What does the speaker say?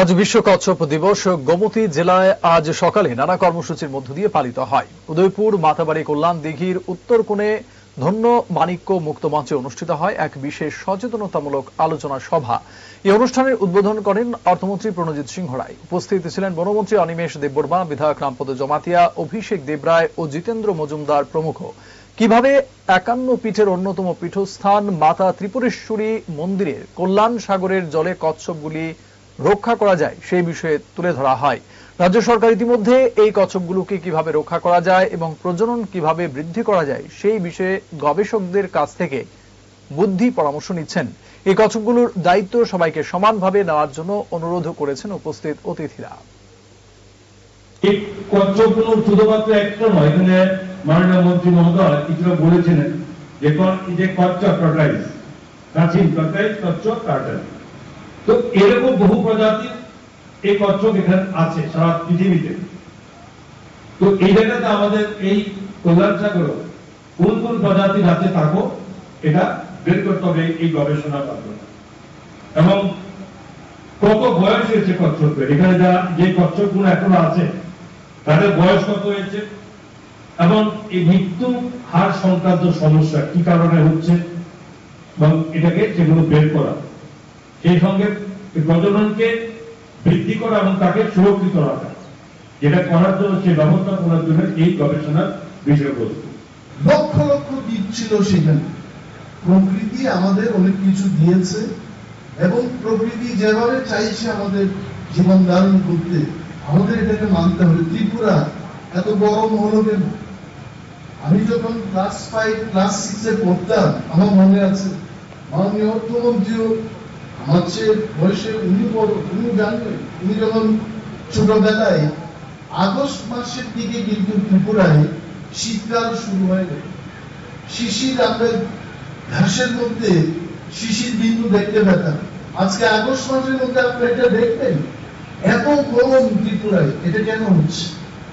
আজ বিশ্ব কচ্ছপ দিবস গোমতী জেলায় আজ সকালে নানা কর্মসূচির মধ্য দিয়ে পালিত হয়। উদয়পুর মাতাবাড়ি কল্যাণ, দিঘির উত্তর কোণে ধন্য মাণিক্য মুক্ত মঞ্চে অনুষ্ঠিত হয় এক বিশেষ সচেতনতামূলক আলোচনা সভা। এই অনুষ্ঠানের উদ্বোধন করেন অর্থমন্ত্রী প্রণজিৎ সিংহ রায়। উপস্থিত ছিলেন বনমন্ত্রী অনিমেষ দেববর্মা, বিধায়ক রামপদ জমাতিয়া, অভিষেক দেবরায় ও জিতেন্দ্র মজুমদার প্রমুখ। কীভাবে একান্ন পীঠের অন্যতম পীঠস্থান মাতা ত্রিপুরেশ্বরী মন্দিরের কল্যাণ সাগরের জলে কচ্ছপগুলি রক্ষা করা যায়, সেই বিষয়ে তুলে ধরা হয়। রাজ্য সরকার ইতিমধ্যে এই কচ্ছপগুলোকে কীভাবে রক্ষা করা যায় এবং প্রজনন কীভাবে বৃদ্ধি করা যায়, সেই বিষয়ে গবেষকদের কাছ থেকে বুদ্ধি পরামর্শ নিচ্ছেন। এই কচ্ছপগুলোর দায়িত্ব সবাইকে সমানভাবে নেওয়ার জন্য অনুরোধ করেছেন উপস্থিত অতিথিরা। এই কচ্ছপগুলো শুধুমাত্র একটা নয়, এখানে মাননীয় মন্ত্রী মহোদয় কিছুটা বলেছিলেন যে কচ্ছপ টার্টাইস প্রাচীন টার্টাইস কচ্ছপ টার্টাইস তো এরকম বহু প্রজাতির এই কচ্ছপ এখানে আছে, সারা পৃথিবীতে। তো এই জায়গাতে আমাদের এই কল্যাণ সাগর, কোন কোন প্রজাতির আছে থাকো, এটা বের করতে হবে এই গবেষণার মাধ্যমে। এবং কত বয়স হয়েছে কচ্ছপের? এখানে যারা যে কচ্ছপগুলো এখনও আছে, তাদের বয়স কত হয়েছে? এবং এই মৃত্যু হার সংক্রান্ত সমস্যা কি কারণে হচ্ছে? এবং এটাকে সেগুলো বের করা। সেই সঙ্গে প্রজননকে বৃদ্ধি করা এবং তাকে সুরক্ষিত রাখা। যেটা করার জন্য সেই ব্যবস্থা করার জন্য এই গবেষণার বিষয়বস্তু। লক্ষ লক্ষ দ্বীপ ছিল সেখানে। প্রকৃতি আমাদের অনেক কিছু দিয়েছে এবং প্রকৃতি যেভাবে চাইছে আমাদের জীবন ধারণ করতে, আমাদের এটাকে মানতে হবে। ত্রিপুরা এত গরম হলো কেন? আমি যখন ক্লাস ফাইভ ক্লাস সিক্সে পড়তাম, আমার মনে আছে, মাননীয় অর্থমন্ত্রীও চেয়ে বয়সে উনি উনি জানবেন উনি যখন ছোটবেলায় আগস্ট মাসের দিকে কিন্তু ত্রিপুরায় শীতকাল শুরু হয়ে গেল শিশির আমরা ঘাসের মধ্যে শিশির বিন্দু দেখতে পেতাম। আজকে আগস্ট মাসের মধ্যে আপনি এটা দেখবেন, এত গরম ত্রিপুরায়, এটা কেন হচ্ছে?